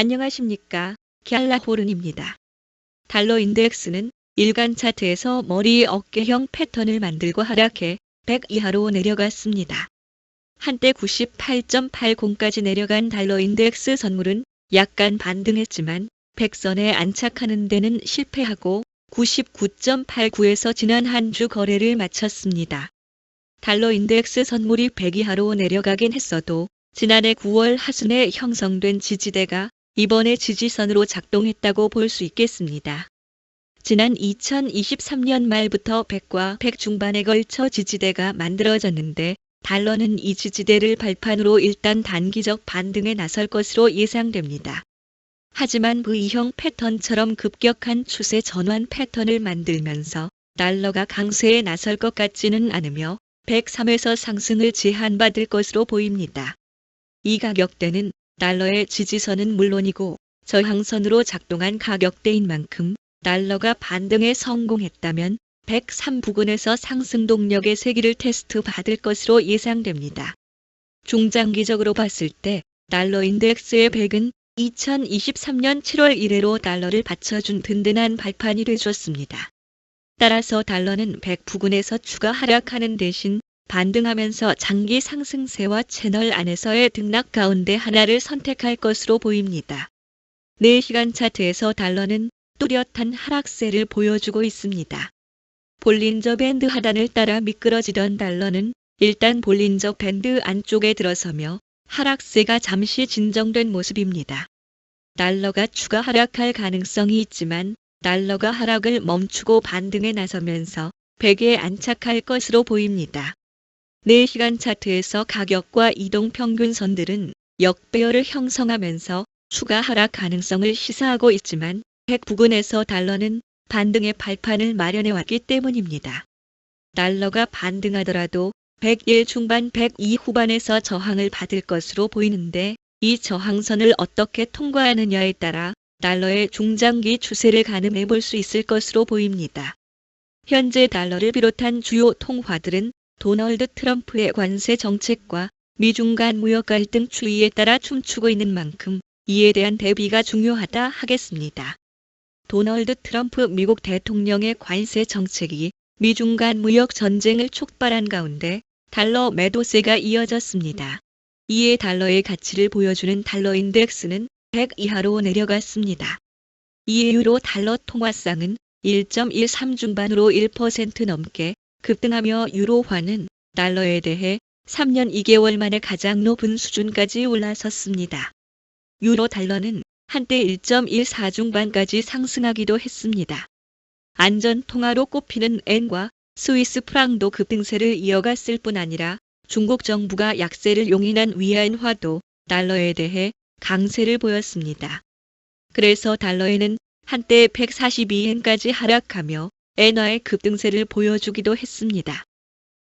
안녕하십니까. 갤라호른입니다. 달러 인덱스는 일간 차트에서 머리 어깨형 패턴을 만들고 하락해 100 이하로 내려갔습니다. 한때 98.80까지 내려간 달러 인덱스 선물은 약간 반등했지만 100선에 안착하는 데는 실패하고 99.89에서 지난 한 주 거래를 마쳤습니다. 달러 인덱스 선물이 100 이하로 내려가긴 했어도 지난해 9월 하순에 형성된 지지대가 이번에 지지선으로 작동했다고 볼 수 있겠습니다. 지난 2023년 말부터 100과 100 중반에 걸쳐 지지대가 만들어졌는데 달러는 이 지지대를 발판으로 일단 단기적 반등에 나설 것으로 예상됩니다. 하지만 V형 패턴처럼 급격한 추세 전환 패턴을 만들면서 달러가 강세에 나설 것 같지는 않으며 103에서 상승을 제한받을 것으로 보입니다. 이 가격대는 달러의 지지선은 물론이고 저항선으로 작동한 가격대인 만큼 달러가 반등에 성공했다면 103 부근에서 상승 동력의 세기를 테스트 받을 것으로 예상됩니다. 중장기적으로 봤을 때 달러 인덱스의 100은 2023년 7월 이래로 달러를 받쳐준 든든한 발판이 되줬습니다. 따라서 달러는 100 부근에서 추가 하락하는 대신 반등하면서 장기 상승세와 채널 안에서의 등락 가운데 하나를 선택할 것으로 보입니다. 4시간 차트에서 달러는 뚜렷한 하락세를 보여주고 있습니다. 볼린저 밴드 하단을 따라 미끄러지던 달러는 일단 볼린저 밴드 안쪽에 들어서며 하락세가 잠시 진정된 모습입니다. 달러가 추가 하락할 가능성이 있지만 달러가 하락을 멈추고 반등에 나서면서 100에 안착할 것으로 보입니다. 4시간 차트에서 가격과 이동 평균선들은 역배열을 형성하면서 추가 하락 가능성을 시사하고 있지만 100 부근에서 달러는 반등의 발판을 마련해 왔기 때문입니다. 달러가 반등하더라도 101 중반 102 후반에서 저항을 받을 것으로 보이는데 이 저항선을 어떻게 통과하느냐에 따라 달러의 중장기 추세를 가늠해 볼 수 있을 것으로 보입니다. 현재 달러를 비롯한 주요 통화들은 도널드 트럼프의 관세 정책과 미중 간 무역 갈등 추이에 따라 춤추고 있는 만큼 이에 대한 대비가 중요하다 하겠습니다. 도널드 트럼프 미국 대통령의 관세 정책이 미중 간 무역 전쟁을 촉발한 가운데 달러 매도세가 이어졌습니다. 이에 달러의 가치를 보여주는 달러 인덱스는 100 이하로 내려갔습니다. 이에 유로 달러 통화상은 1.13 중반으로 1% 넘게 급등하며 유로화는 달러에 대해 3년 2개월 만에 가장 높은 수준까지 올라섰습니다. 유로 달러는 한때 1.14 중반까지 상승하기도 했습니다. 안전 통화로 꼽히는 엔과 스위스 프랑도 급등세를 이어갔을 뿐 아니라 중국 정부가 약세를 용인한 위안화도 달러에 대해 강세를 보였습니다. 그래서 달러에는 한때 142엔까지 하락하며 엔화의 급등세를 보여주기도 했습니다.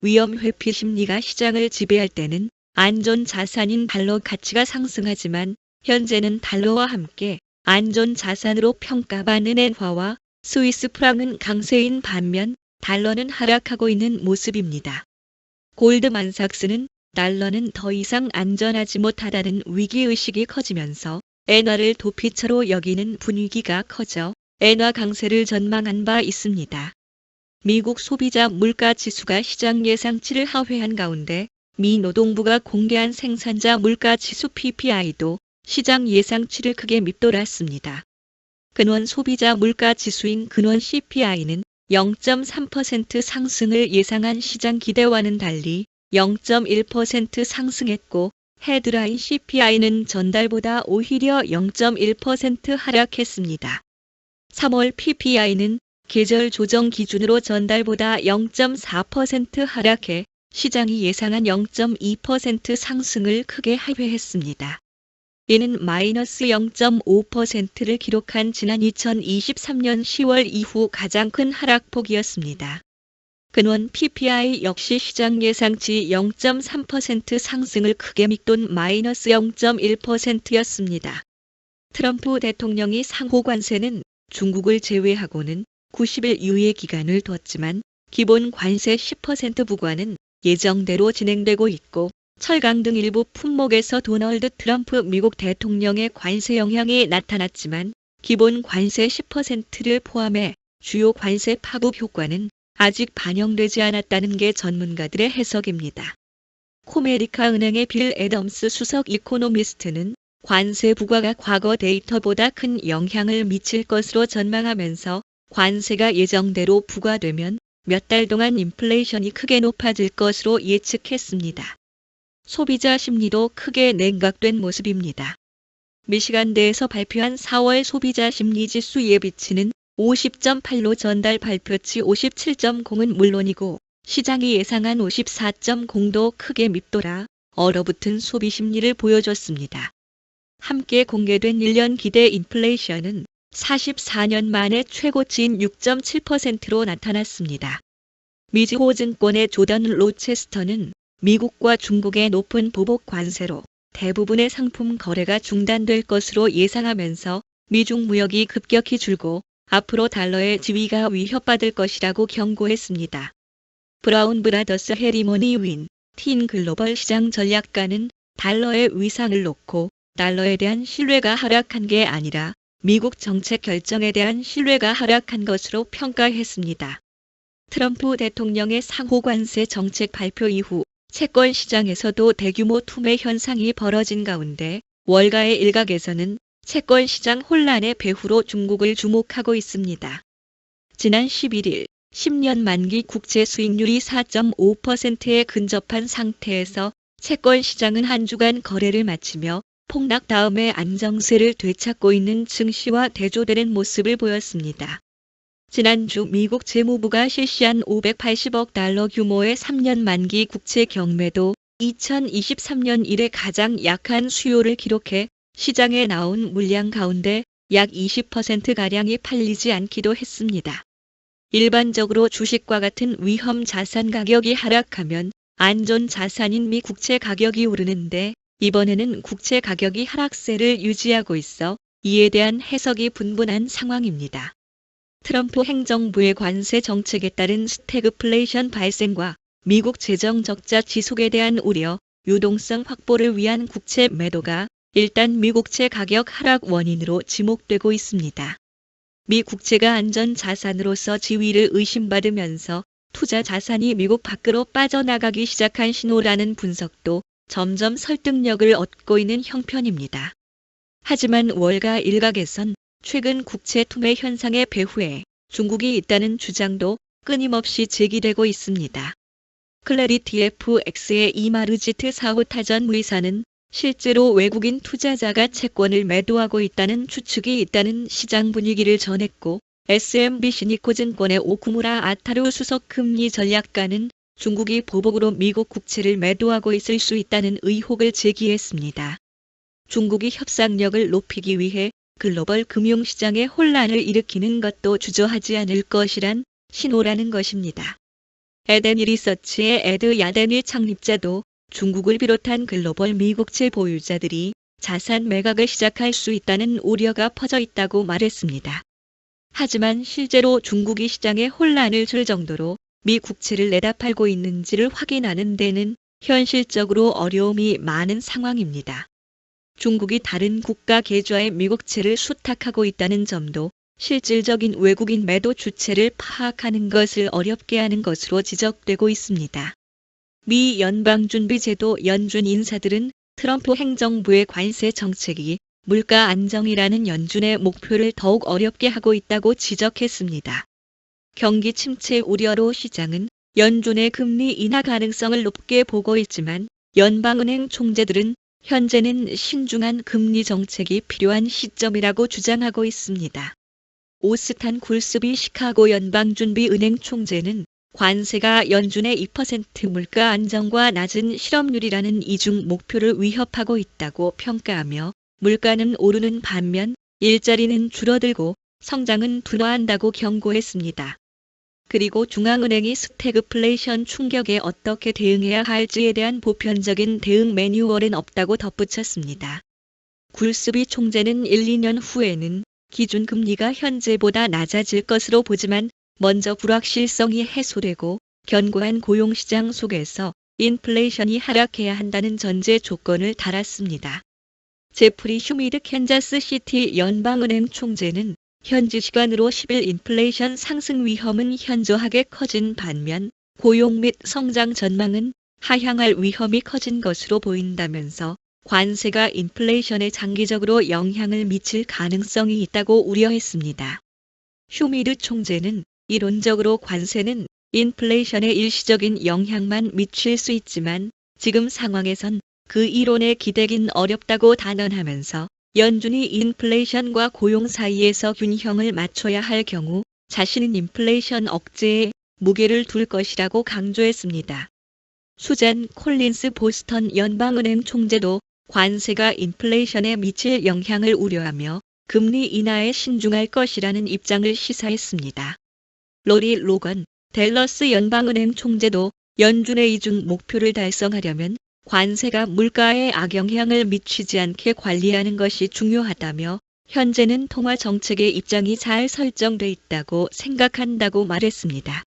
위험 회피 심리가 시장을 지배할 때는 안전 자산인 달러 가치가 상승하지만 현재는 달러와 함께 안전 자산으로 평가받는 엔화와 스위스 프랑은 강세인 반면 달러는 하락하고 있는 모습입니다. 골드만삭스는 달러는 더 이상 안전하지 못하다는 위기의식이 커지면서 엔화를 도피처로 여기는 분위기가 커져 엔화 강세를 전망한 바 있습니다. 미국 소비자 물가 지수가 시장 예상치를 하회한 가운데 미 노동부가 공개한 생산자 물가 지수 PPI도 시장 예상치를 크게 밑돌았습니다. 근원 소비자 물가 지수인 근원 CPI는 0.3% 상승을 예상한 시장 기대와는 달리 0.1% 상승했고 헤드라인 CPI는 전달보다 오히려 0.1% 하락했습니다. 3월 PPI는 계절 조정 기준으로 전달보다 0.4% 하락해 시장이 예상한 0.2% 상승을 크게 하회했습니다. 이는 마이너스 0.5%를 기록한 지난 2023년 10월 이후 가장 큰 하락폭이었습니다. 근원 PPI 역시 시장 예상치 0.3% 상승을 크게 밑돈 마이너스 0.1%였습니다. 트럼프 대통령이 상호 관세는 중국을 제외하고는 90일 유예 기간을 뒀지만 기본 관세 10% 부과는 예정대로 진행되고 있고 철강 등 일부 품목에서 도널드 트럼프 미국 대통령의 관세 영향이 나타났지만 기본 관세 10%를 포함해 주요 관세 파국 효과는 아직 반영되지 않았다는 게 전문가들의 해석입니다. 코메리카 은행의 빌 애덤스 수석 이코노미스트는 관세 부과가 과거 데이터보다 큰 영향을 미칠 것으로 전망하면서 관세가 예정대로 부과되면 몇 달 동안 인플레이션이 크게 높아질 것으로 예측했습니다. 소비자 심리도 크게 냉각된 모습입니다. 미시간대에서 발표한 4월 소비자 심리 지수 예비치는 50.8로 전달 발표치 57.0은 물론이고 시장이 예상한 54.0도 크게 밉돌아 얼어붙은 소비 심리를 보여줬습니다. 함께 공개된 1년 기대 인플레이션은 44년 만에 최고치인 6.7%로 나타났습니다. 미즈호증권의 조던 로체스터는 미국과 중국의 높은 보복 관세로 대부분의 상품 거래가 중단될 것으로 예상하면서 미중 무역이 급격히 줄고 앞으로 달러의 지위가 위협받을 것이라고 경고했습니다. 브라운 브라더스 해리머니 윈, 틴 글로벌 시장 전략가는 달러의 위상을 놓고 달러에 대한 신뢰가 하락한 게 아니라 미국 정책 결정에 대한 신뢰가 하락한 것으로 평가했습니다. 트럼프 대통령의 상호 관세 정책 발표 이후 채권 시장에서도 대규모 투매 현상이 벌어진 가운데 월가의 일각에서는 채권 시장 혼란의 배후로 중국을 주목하고 있습니다. 지난 11일 10년 만기 국채 수익률이 4.5%에 근접한 상태에서 채권 시장은 한 주간 거래를 마치며 폭락 다음에 안정세를 되찾고 있는 증시와 대조되는 모습을 보였습니다. 지난주 미국 재무부가 실시한 580억 달러 규모의 3년 만기 국채 경매도 2023년 이래 가장 약한 수요를 기록해 시장에 나온 물량 가운데 약 20%가량이 팔리지 않기도 했습니다. 일반적으로 주식과 같은 위험 자산 가격이 하락하면 안전 자산인 미 국채 가격이 오르는데 이번에는 국채 가격이 하락세를 유지하고 있어 이에 대한 해석이 분분한 상황입니다. 트럼프 행정부의 관세 정책에 따른 스태그플레이션 발생과 미국 재정 적자 지속에 대한 우려, 유동성 확보를 위한 국채 매도가 일단 미국채 가격 하락 원인으로 지목되고 있습니다. 미 국채가 안전 자산으로서 지위를 의심받으면서 투자 자산이 미국 밖으로 빠져나가기 시작한 신호라는 분석도 점점 설득력을 얻고 있는 형편입니다. 하지만 월가 일각에선 최근 국채 투매 현상의 배후에 중국이 있다는 주장도 끊임없이 제기되고 있습니다. 클래리티 FX의 이마르지트 사호 타전 의사는 실제로 외국인 투자자가 채권을 매도하고 있다는 추측이 있다는 시장 분위기를 전했고 SMBC 니코증권의 오쿠무라 아타루 수석 금리 전략가는 중국이 보복으로 미국 국채를 매도하고 있을 수 있다는 의혹을 제기했습니다. 중국이 협상력을 높이기 위해 글로벌 금융시장에 혼란을 일으키는 것도 주저하지 않을 것이란 신호라는 것입니다. 에덴이 리서치의 에드 야덴이 창립자도 중국을 비롯한 글로벌 미국채 보유자들이 자산 매각을 시작할 수 있다는 우려가 퍼져 있다고 말했습니다. 하지만 실제로 중국이 시장에 혼란을 줄 정도로 미 국채를 내다 팔고 있는지를 확인하는 데는 현실적으로 어려움이 많은 상황입니다. 중국이 다른 국가 계좌에 미국채를 수탁하고 있다는 점도 실질적인 외국인 매도 주체를 파악하는 것을 어렵게 하는 것으로 지적되고 있습니다. 미 연방준비제도 연준 인사들은 트럼프 행정부의 관세 정책이 물가 안정이라는 연준의 목표를 더욱 어렵게 하고 있다고 지적했습니다. 경기 침체 우려로 시장은 연준의 금리 인하 가능성을 높게 보고 있지만 연방은행 총재들은 현재는 신중한 금리 정책이 필요한 시점이라고 주장하고 있습니다. 오스탄 굴스비 시카고 연방준비은행 총재는 관세가 연준의 2% 물가 안정과 낮은 실업률이라는 이중 목표를 위협하고 있다고 평가하며 물가는 오르는 반면 일자리는 줄어들고 성장은 둔화한다고 경고했습니다. 그리고 중앙은행이 스태그플레이션 충격에 어떻게 대응해야 할지에 대한 보편적인 대응 매뉴얼은 없다고 덧붙였습니다. 굴스비 총재는 1, 2년 후에는 기준금리가 현재보다 낮아질 것으로 보지만 먼저 불확실성이 해소되고 견고한 고용시장 속에서 인플레이션이 하락해야 한다는 전제 조건을 달았습니다. 제프리 휴미드 캔자스 시티 연방은행 총재는 현지 시간으로 10일 인플레이션 상승 위험은 현저하게 커진 반면 고용 및 성장 전망은 하향할 위험이 커진 것으로 보인다면서 관세가 인플레이션에 장기적으로 영향을 미칠 가능성이 있다고 우려했습니다. 휴미드 총재는 이론적으로 관세는 인플레이션에 일시적인 영향만 미칠 수 있지만 지금 상황에선 그 이론에 기대긴 어렵다고 단언하면서 연준이 인플레이션과 고용 사이에서 균형을 맞춰야 할 경우 자신은 인플레이션 억제에 무게를 둘 것이라고 강조했습니다. 수잔 콜린스 보스턴 연방은행 총재도 관세가 인플레이션에 미칠 영향을 우려하며 금리 인하에 신중할 것이라는 입장을 시사했습니다. 로리 로건 델러스 연방은행 총재도 연준의 이중 목표를 달성하려면 관세가 물가에 악영향을 미치지 않게 관리하는 것이 중요하다며 현재는 통화 정책의 입장이 잘 설정돼 있다고 생각한다고 말했습니다.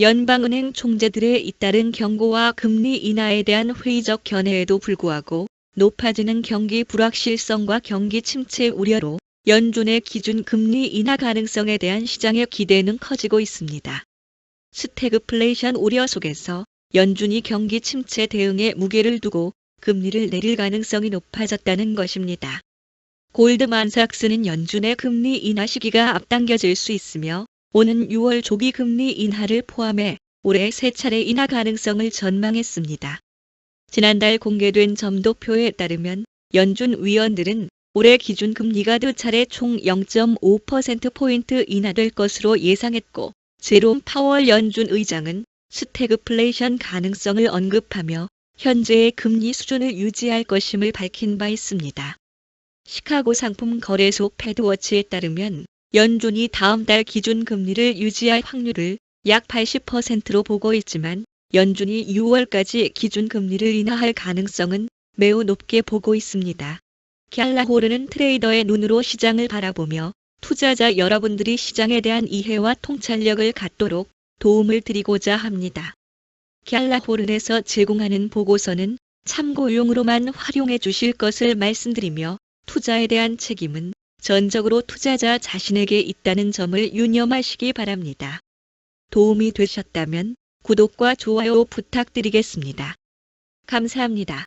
연방은행 총재들의 잇따른 경고와 금리 인하에 대한 회의적 견해에도 불구하고 높아지는 경기 불확실성과 경기 침체 우려로 연준의 기준 금리 인하 가능성에 대한 시장의 기대는 커지고 있습니다. 스태그플레이션 우려 속에서 연준이 경기 침체 대응에 무게를 두고 금리를 내릴 가능성이 높아졌다는 것입니다. 골드만삭스는 연준의 금리 인하 시기가 앞당겨질 수 있으며 오는 6월 조기 금리 인하를 포함해 올해 세 차례 인하 가능성을 전망했습니다. 지난달 공개된 점도표에 따르면 연준 위원들은 올해 기준 금리가 두 차례 총 0.5%포인트 인하될 것으로 예상했고, 제롬 파월 연준 의장은 스태그플레이션 가능성을 언급하며 현재의 금리 수준을 유지할 것임을 밝힌 바 있습니다. 시카고 상품 거래소 패드워치에 따르면 연준이 다음 달 기준 금리를 유지할 확률을 약 80%로 보고 있지만 연준이 6월까지 기준 금리를 인하할 가능성은 매우 높게 보고 있습니다. 갤라호르는 트레이더의 눈으로 시장을 바라보며 투자자 여러분들이 시장에 대한 이해와 통찰력을 갖도록 도움을 드리고자 합니다. 갤라호른에서 제공하는 보고서는 참고용으로만 활용해 주실 것을 말씀드리며 투자에 대한 책임은 전적으로 투자자 자신에게 있다는 점을 유념하시기 바랍니다. 도움이 되셨다면 구독과 좋아요 부탁드리겠습니다. 감사합니다.